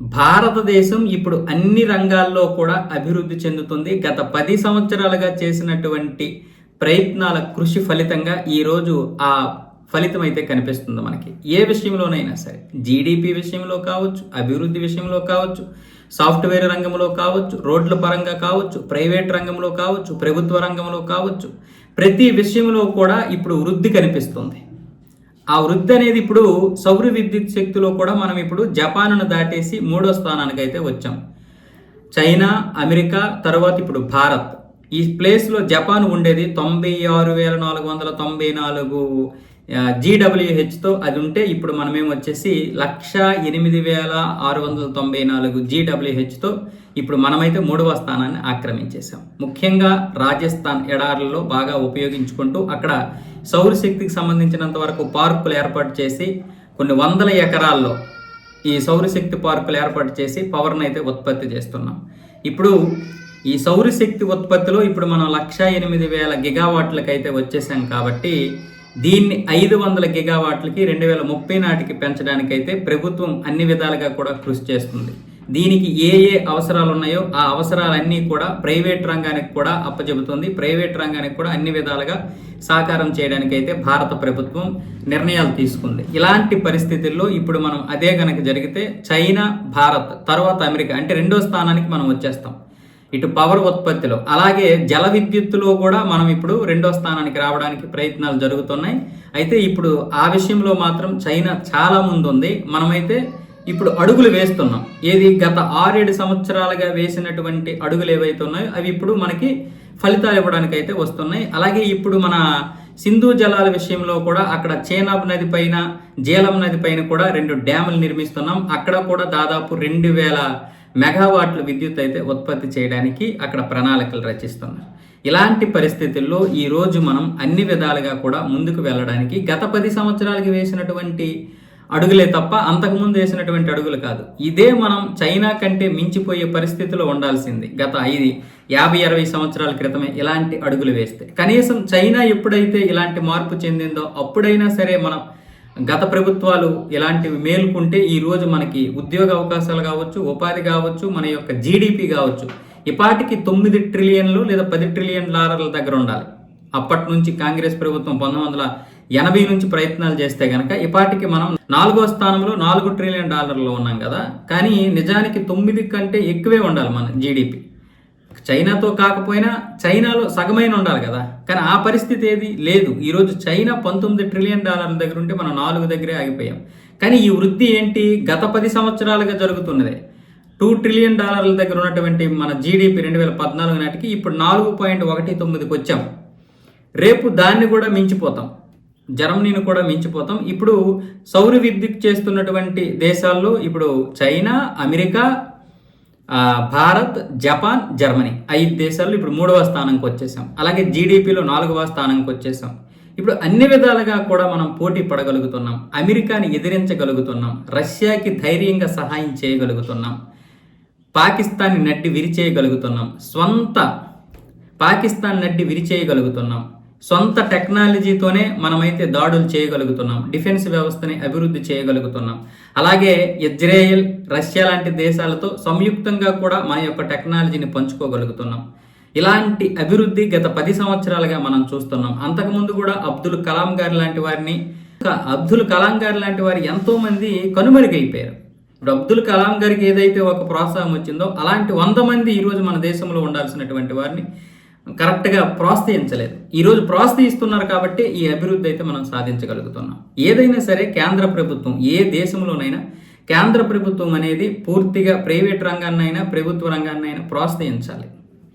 భారతదేశం ఇప్పుడు అన్ని రంగాల్లో కూడా అభివృద్ధి చెందుతుంది. గత పది సంవత్సరాలుగా చేసినటువంటి ప్రయత్నాల కృషి ఫలితంగా ఈరోజు ఆ ఫలితం అయితే కనిపిస్తుంది మనకి. ఏ విషయంలోనైనా సరే జీడిపి విషయంలో కావచ్చు అభివృద్ధి విషయంలో కావచ్చు సాఫ్ట్వేర్ రంగంలో కావచ్చు రోడ్ల పరంగా కావచ్చు ప్రైవేట్ రంగంలో కావచ్చు ప్రభుత్వ రంగంలో కావచ్చు ప్రతి విషయంలో కూడా ఇప్పుడు వృద్ధి కనిపిస్తుంది. ఆ వృద్ధి అనేది ఇప్పుడు సౌర విద్యుత్ శక్తిలో కూడా మనం ఇప్పుడు జపాన్ను దాటేసి మూడో స్థానానికి అయితే వచ్చాం. చైనా అమెరికా తర్వాత ఇప్పుడు భారత్. ఈ ప్లేస్లో జపాన్ ఉండేది తొంభై ఆరు వేల నాలుగు వందల తొంభై నాలుగు జీడబ్ల్యూహెచ్తో అది ఉంటే ఇప్పుడు మనమేం వచ్చేసి లక్ష ఎనిమిది వేల ఆరు వందల తొంభై నాలుగు జీడబ్ల్యూహెచ్తో ఇప్పుడు మనమైతే మూడవ స్థానాన్ని ఆక్రమించేశాం. ముఖ్యంగా రాజస్థాన్ ఎడారులలో బాగా ఉపయోగించుకుంటూ అక్కడ సౌరశక్తికి సంబంధించినంత వరకు పార్కులు ఏర్పాటు చేసి కొన్ని వందల ఎకరాల్లో ఈ సౌరశక్తి పార్కులు ఏర్పాటు చేసి పవర్ని అయితే ఉత్పత్తి చేస్తున్నాం. ఇప్పుడు ఈ సౌరశక్తి ఉత్పత్తిలో ఇప్పుడు మనం లక్ష ఎనిమిది వేల గిగావాట్లకు అయితే వచ్చేసాం కాబట్టి దీన్ని ఐదు వందల గిగావాట్లకి రెండు వేల ముప్పై నాటికి పెంచడానికైతే ప్రభుత్వం అన్ని విధాలుగా కూడా కృషి చేస్తుంది. దీనికి ఏ ఏ అవసరాలు ఉన్నాయో ఆ అవసరాలన్నీ కూడా ప్రైవేట్ రంగానికి కూడా అప్పచెబుతుంది. ప్రైవేట్ రంగానికి కూడా అన్ని విధాలుగా సాకారం చేయడానికైతే భారత ప్రభుత్వం నిర్ణయాలు తీసుకుంది. ఇలాంటి పరిస్థితుల్లో ఇప్పుడు మనం అదే కనుక జరిగితే చైనా భారత్ తర్వాత అమెరికా అంటే రెండో స్థానానికి మనం వచ్చేస్తాం. ఇటు పవర్ ఉత్పత్తిలో. అలాగే జల విద్యుత్తులో కూడా మనం ఇప్పుడు రెండో స్థానానికి రావడానికి ప్రయత్నాలు జరుగుతున్నాయి. అయితే ఇప్పుడు ఆ విషయంలో మాత్రం చైనా చాలా ముందుంది. మనమైతే ఇప్పుడు అడుగులు వేస్తున్నాం. ఏది గత ఆరేడు సంవత్సరాలుగా వేసినటువంటి అడుగులు ఏవైతే ఉన్నాయో అవి ఇప్పుడు మనకి ఫలితాలు ఇవ్వడానికి అయితే వస్తున్నాయి. అలాగే ఇప్పుడు మన సింధు జలాల విషయంలో కూడా అక్కడ చేనాబ్ నది పైన జీలం నది పైన కూడా రెండు డ్యాములు నిర్మిస్తున్నాం. అక్కడ కూడా దాదాపు రెండు వేల మెగావాట్ల విద్యుత్ అయితే ఉత్పత్తి చేయడానికి అక్కడ ప్రణాళికలు రచిస్తున్నారు. ఇలాంటి పరిస్థితుల్లో ఈ రోజు మనం అన్ని విధాలుగా కూడా ముందుకు వెళ్ళడానికి గత పది సంవత్సరాలకి వేసినటువంటి అడుగులే తప్ప అంతకుముందు వేసినటువంటి అడుగులు కాదు. ఇదే మనం చైనా కంటే మించిపోయే పరిస్థితిలో ఉండాల్సింది. గత ఐదు యాభై అరవై సంవత్సరాల క్రితమే ఇలాంటి అడుగులు వేస్తే. కనీసం చైనా ఎప్పుడైతే ఇలాంటి మార్పు చెందిందో అప్పుడైనా సరే మనం గత ప్రభుత్వాలు ఇలాంటివి మేలుకుంటే ఈరోజు మనకి ఉద్యోగ అవకాశాలు కావచ్చు ఉపాధి కావచ్చు మన యొక్క జీడిపి కావచ్చు. ఇపాటికి తొమ్మిది ట్రిలియన్లు లేదా పది ట్రిలియన్ డాలర్ల దగ్గర ఉండాలి. అప్పటి నుంచి కాంగ్రెస్ ప్రభుత్వం పంతొమ్మిది వందల ఎనభై నుంచి ప్రయత్నాలు చేస్తే కనుక ఇపాటికి మనం నాలుగో స్థానంలో నాలుగు ట్రిలియన్ డాలర్లు ఉన్నాం కదా. కానీ నిజానికి తొమ్మిది కంటే ఎక్కువే ఉండాలి మన జీడిపి చైనాతో కాకపోయినా చైనాలో సగమైన ఉండాలి కదా. కానీ ఆ పరిస్థితి ఏది? లేదు. ఈరోజు చైనా పంతొమ్మిది ట్రిలియన్ డాలర్ల దగ్గర ఉంటే మనం నాలుగు దగ్గరే ఆగిపోయాం. కానీ ఈ వృద్ధి ఏంటి? గత పది సంవత్సరాలుగా జరుగుతున్నదే. టూ ట్రిలియన్ డాలర్ల దగ్గర ఉన్నటువంటి మన జీడిపి రెండు వేల పద్నాలుగు నాటికి ఇప్పుడు నాలుగు పాయింట్ ఒకటి తొమ్మిదికి వచ్చాం. రేపు దాన్ని కూడా మించిపోతాం. జర్మనీని కూడా మించిపోతాం. ఇప్పుడు సౌర విద్యుత్ చేస్తున్నటువంటి దేశాల్లో ఇప్పుడు China America Bharat Japan Germany ఐదు దేశాలు ఇప్పుడు మూడవ స్థానంకి వచ్చేసాం. అలాగే జీడిపిలో నాలుగవ స్థానంకి వచ్చేసాం. ఇప్పుడు అన్ని విధాలుగా కూడా మనం పోటీ పడగలుగుతున్నాం. అమెరికాని ఎదిరించగలుగుతున్నాం. రష్యాకి ధైర్యంగా సహాయం చేయగలుగుతున్నాం. పాకిస్తాన్ని నడ్డి విరిచేయగలుగుతున్నాం. స్వంత పాకిస్తాన్ నడ్డి విరిచేయగలుగుతున్నాం. సొంత టెక్నాలజీతోనే మనమైతే దాడులు చేయగలుగుతున్నాం డిఫెన్స్ వ్యవస్థని అభివృద్ధి చేయగలుగుతున్నాం. అలాగే ఇజ్రాయెల్ రష్యా లాంటి దేశాలతో సంయుక్తంగా కూడా మన యొక్క టెక్నాలజీని పంచుకోగలుగుతున్నాం. ఇలాంటి అభివృద్ధి గత పది సంవత్సరాలుగా మనం చూస్తున్నాం. అంతకుముందు కూడా అబ్దుల్ కలాం గారి లాంటి వారిని అబ్దుల్ కలాం గారి లాంటి వారు ఎంతో మంది కనుమరుగైపోయారు. ఇప్పుడు అబ్దుల్ కలాం గారికి ఏదైతే ఒక ప్రోత్సాహం వచ్చిందో అలాంటి వంద మంది ఈరోజు మన దేశంలో ఉండాల్సినటువంటి వారిని కరెక్ట్గా ప్రోత్సహించలేదు. ఈరోజు ప్రోత్సహిస్తున్నారు కాబట్టి ఈ అభివృద్ధి అయితే మనం సాధించగలుగుతున్నాం. ఏదైనా సరే కేంద్ర ప్రభుత్వం ఏ దేశంలోనైనా కేంద్ర ప్రభుత్వం అనేది పూర్తిగా ప్రైవేట్ రంగాన్నైనా ప్రభుత్వ రంగాన్నైనా ప్రోత్సహించాలి.